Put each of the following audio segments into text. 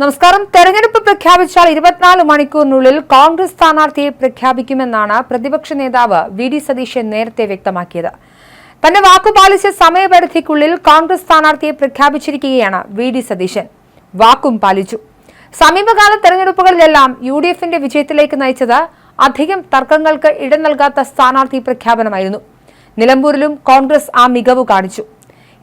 നമസ്കാരം. തെരഞ്ഞെടുപ്പ് പ്രഖ്യാപിച്ചാൽ ഇരുപത്തിനാല് മണിക്കൂറിനുള്ളിൽ കോൺഗ്രസ് സ്ഥാനാർത്ഥിയെ പ്രഖ്യാപിക്കുമെന്നാണ് പ്രതിപക്ഷ നേതാവ് വി ഡി സതീശൻ നേരത്തെ വ്യക്തമാക്കിയത്. തന്റെ വാക്കുപാലിച്ച സമയപരിധിക്കുള്ളിൽ കോൺഗ്രസ് സ്ഥാനാർത്ഥിയെ പ്രഖ്യാപിച്ചിരിക്കുകയാണ് വി ഡി സതീശൻ. വാക്കും പാലിച്ചു. സമീപകാല തെരഞ്ഞെടുപ്പുകളിലെല്ലാം യു ഡി എഫിന്റെ വിജയത്തിലേക്ക് നയിച്ചത് അധികം തർക്കങ്ങൾക്ക് ഇടം നൽകാത്ത സ്ഥാനാർത്ഥി പ്രഖ്യാപനമായിരുന്നു. നിലമ്പൂരിലും കോൺഗ്രസ് ആ മികവ് കാണിച്ചു.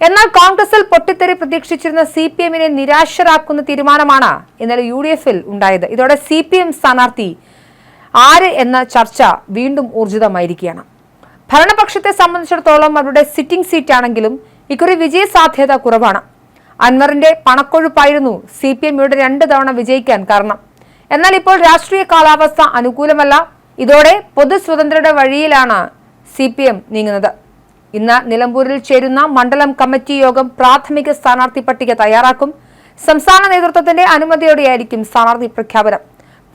എന്നാൽ കോൺഗ്രസിൽ പൊട്ടിത്തെറി പ്രതീക്ഷിച്ചിരുന്ന സി പി എമ്മിനെ നിരാശരാക്കുന്ന തീരുമാനമാണ് ഇന്നലെ യു ഡി എഫിൽ ഉണ്ടായത്. ഇതോടെ സി പി എം സ്ഥാനാർത്ഥി ആര് എന്ന ചർച്ച വീണ്ടും ഊർജിതമായിരിക്കുകയാണ്. ഭരണപക്ഷത്തെ സംബന്ധിച്ചിടത്തോളം അവരുടെ സിറ്റിംഗ് സീറ്റാണെങ്കിലും ഇക്കുറി വിജയ സാധ്യത കുറവാണ്. അൻവറിന്റെ പണക്കൊഴുപ്പായിരുന്നു സി പി എം ഇവിടെ രണ്ട് തവണ വിജയിക്കാൻ കാരണം. എന്നാൽ ഇപ്പോൾ രാഷ്ട്രീയ കാലാവസ്ഥ അനുകൂലമല്ല. ഇതോടെ പൊതു സ്വതന്ത്രയുടെ വഴിയിലാണ് സി പി എം നീങ്ങുന്നത്. ഇന്ന് നിലമ്പൂരിൽ ചേരുന്ന മണ്ഡലം കമ്മിറ്റി യോഗം പ്രാഥമിക സ്ഥാനാർത്ഥി പട്ടിക തയ്യാറാക്കും. സംസ്ഥാന നേതൃത്വത്തിന്റെ അനുമതിയോടെയായിരിക്കും സ്ഥാനാർത്ഥി പ്രഖ്യാപനം.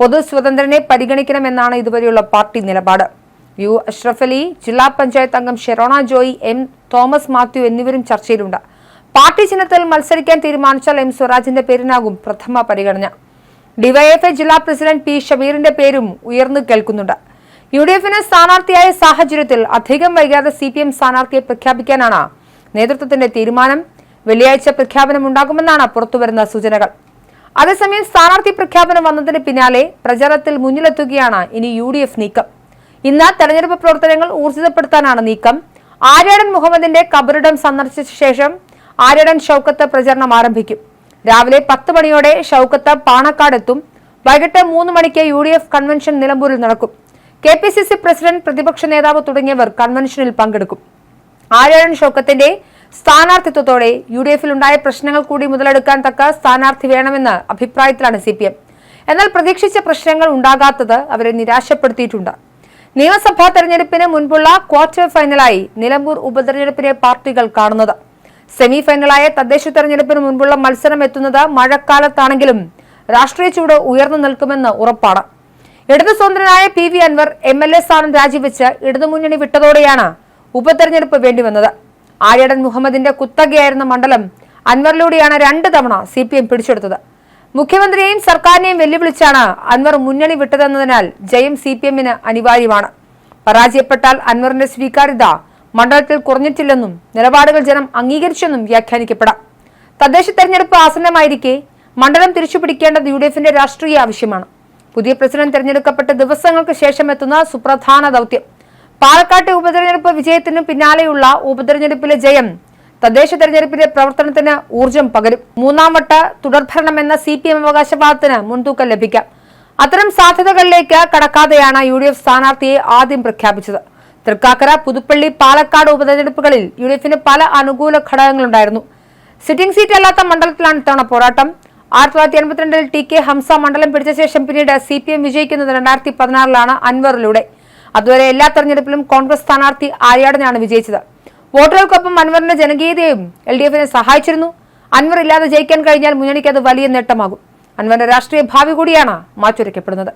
പൊതു സ്വതന്ത്രനെ പരിഗണിക്കണമെന്നാണ് ഇതുവരെയുള്ള പാർട്ടി നിലപാട്. യു അഷ്റഫ് അലി ജില്ലാ പഞ്ചായത്ത് അംഗം ഷെറോണ ജോയി എം തോമസ് മാത്യു എന്നിവരും ചർച്ചയിലുണ്ട്. പാർട്ടി ചിഹ്നത്തിൽ മത്സരിക്കാൻ തീരുമാനിച്ചാൽ എം സ്വരാജിന്റെ പേരിനാകും പ്രഥമ പരിഗണന. ഡിവൈഎഫ്ഐ ജില്ലാ പ്രസിഡന്റ് പി ഷബീറിന്റെ പേരും ഉയർന്നു കേൾക്കുന്നുണ്ട്. യു ഡി എഫിന് സ്ഥാനാർത്ഥിയായ സാഹചര്യത്തിൽ അധികം വൈകാതെ സി പി എം സ്ഥാനാർത്ഥിയെ പ്രഖ്യാപിക്കാനാണ് നേതൃത്വത്തിന്റെ തീരുമാനം. വെള്ളിയാഴ്ച പ്രഖ്യാപനം ഉണ്ടാകുമെന്നാണ് പുറത്തുവരുന്ന സൂചനകൾ. അതേസമയം സ്ഥാനാർത്ഥി പ്രഖ്യാപനം വന്നതിന് പിന്നാലെ പ്രചാരണത്തിൽ മുന്നിലെത്തുകയാണ് ഇനി യു ഡി എഫ് നീക്കം. ഇന്ന് തെരഞ്ഞെടുപ്പ് പ്രവർത്തനങ്ങൾ ഊർജിതപ്പെടുത്താനാണ് നീക്കം. ആര്യാടൻ മുഹമ്മദിന്റെ കബറിടം സന്ദർശിച്ച ശേഷം ആര്യാടൻ ഷൌക്കത്ത് പ്രചരണം ആരംഭിക്കും. രാവിലെ പത്ത് മണിയോടെ ഷൌക്കത്ത് പാണക്കാടെത്തും. വൈകിട്ട് മൂന്ന് മണിക്ക് യു ഡി എഫ് കൺവെൻഷൻ നിലമ്പൂരിൽ നടക്കും. K P C C president പ്രതിപക്ഷ നേതാവ് തുടങ്ങിയവർ കൺവെൻഷനിൽ പങ്കെടുക്കും. ആരോൺ ഷോക്കത്തിന്റെ സ്ഥാനാർത്ഥിത്വത്തോടെ യു ഡി എഫിൽ ഉണ്ടായ പ്രശ്നങ്ങൾ കൂടി മുതലെടുക്കാൻ തക്ക സ്ഥാനാർത്ഥി വേണമെന്ന അഭിപ്രായത്തിലാണ് സി പി എം. എന്നാൽ പ്രതീക്ഷിച്ച പ്രശ്നങ്ങൾ ഉണ്ടാകാത്തത് അവരെ നിരാശപ്പെടുത്തിയിട്ടുണ്ട്. നിയമസഭാ തെരഞ്ഞെടുപ്പിന് മുൻപുള്ള ക്വാർട്ടർ ഫൈനലായി നിലമ്പൂർ ഉപതെരഞ്ഞെടുപ്പിനെ പാർട്ടികൾ കാണുന്നത്. സെമി ഫൈനലായ തദ്ദേശ തെരഞ്ഞെടുപ്പിന് മുൻപുള്ള മത്സരം എത്തുന്നത് മഴക്കാലത്താണെങ്കിലും രാഷ്ട്രീയ ചൂട് ഉയർന്നു നിൽക്കുമെന്ന് ഉറപ്പാണ്. ഇടതു സ്വതന്ത്രനായ P V Anvar M L A സ്ഥാനം രാജിവെച്ച് ഇടതുമുന്നണി വിട്ടതോടെയാണ് ഉപതെരഞ്ഞെടുപ്പ് വേണ്ടിവന്നത്. ആര്യടൻ മുഹമ്മദിന്റെ കുത്തകയായിരുന്ന മണ്ഡലം അൻവറിലൂടെയാണ് രണ്ട് തവണ സി പി എം പിടിച്ചെടുത്തത്. മുഖ്യമന്ത്രിയെയും സർക്കാരിനെയും വെല്ലുവിളിച്ചാണ് അൻവർ മുന്നണി വിട്ടതെന്നതിനാൽ ജയം സി പി എമ്മിന് അനിവാര്യമാണ്. പരാജയപ്പെട്ടാൽ അൻവറിന്റെ സ്വീകാര്യത മണ്ഡലത്തിൽ കുറഞ്ഞിട്ടില്ലെന്നും നിലപാടുകൾ ജനം അംഗീകരിച്ചെന്നും വ്യാഖ്യാനിക്കപ്പെടാം. തദ്ദേശ തെരഞ്ഞെടുപ്പ് ആസന്നമായിരിക്കെ മണ്ഡലം തിരിച്ചുപിടിക്കേണ്ടത് യു ഡി എഫിന്റെ രാഷ്ട്രീയ ആവശ്യമാണ്. പുതിയ പ്രസിഡന്റ് തെരഞ്ഞെടുക്കപ്പെട്ട ദിവസങ്ങൾക്ക് ശേഷം എത്തുന്ന സുപ്രധാന ദൗത്യം. പാലക്കാട്ടെ ഉപതെരഞ്ഞെടുപ്പ് വിജയത്തിനു പിന്നാലെയുള്ള ഉപതെരഞ്ഞെടുപ്പിലെ ജയം. തദ്ദേശ തെരഞ്ഞെടുപ്പിന്റെ പ്രവർത്തനത്തിന് ഊർജം പകരും. മൂന്നാം വട്ട തുടർഭരണം എന്ന സി പി എം അവകാശവാദത്തിന് മുൻതൂക്കം ലഭിക്കാം. അത്തരം സാധ്യതകളിലേക്ക് കടക്കാതെയാണ് യു ഡി എഫ് സ്ഥാനാർത്ഥിയെ ആദ്യം പ്രഖ്യാപിച്ചത്. തൃക്കാക്കര പുതുപ്പള്ളി പാലക്കാട് ഉപതെരഞ്ഞെടുപ്പുകളിൽ യു ഡി എഫിന് പല അനുകൂല ഘടകങ്ങളുണ്ടായിരുന്നു. സിറ്റിംഗ് സീറ്റ് അല്ലാത്ത മണ്ഡലത്തിലാണ് ഇത്തവണ പോരാട്ടം. ആയിരത്തി തൊള്ളായിരത്തി എൺപത്തിരണ്ടിൽ ടി കെ ഹംസ മണ്ഡലം പിടിച്ച ശേഷം പിന്നീട് സി പി എം വിജയിക്കുന്നത് രണ്ടായിരത്തി പതിനാറിലാണ് അൻവറിലൂടെ. അതുവരെ എല്ലാ തെരഞ്ഞെടുപ്പിലും കോൺഗ്രസ് സ്ഥാനാർത്ഥി ആര്യാടനാണ് വിജയിച്ചത്. വോട്ടുകൾക്കൊപ്പം അൻവറിന്റെ ജനകീയതയും എൽ ഡി എഫിനെ സഹായിച്ചിരുന്നു. അൻവർ ഇല്ലാതെ ജയിക്കാൻ കഴിഞ്ഞാൽ മുന്നണിക്ക് അത് വലിയ നേട്ടമാകും. അൻവറിന്റെ രാഷ്ട്രീയ ഭാവി കൂടിയാണ് മാറ്റുരയ്ക്കപ്പെടുന്നത്.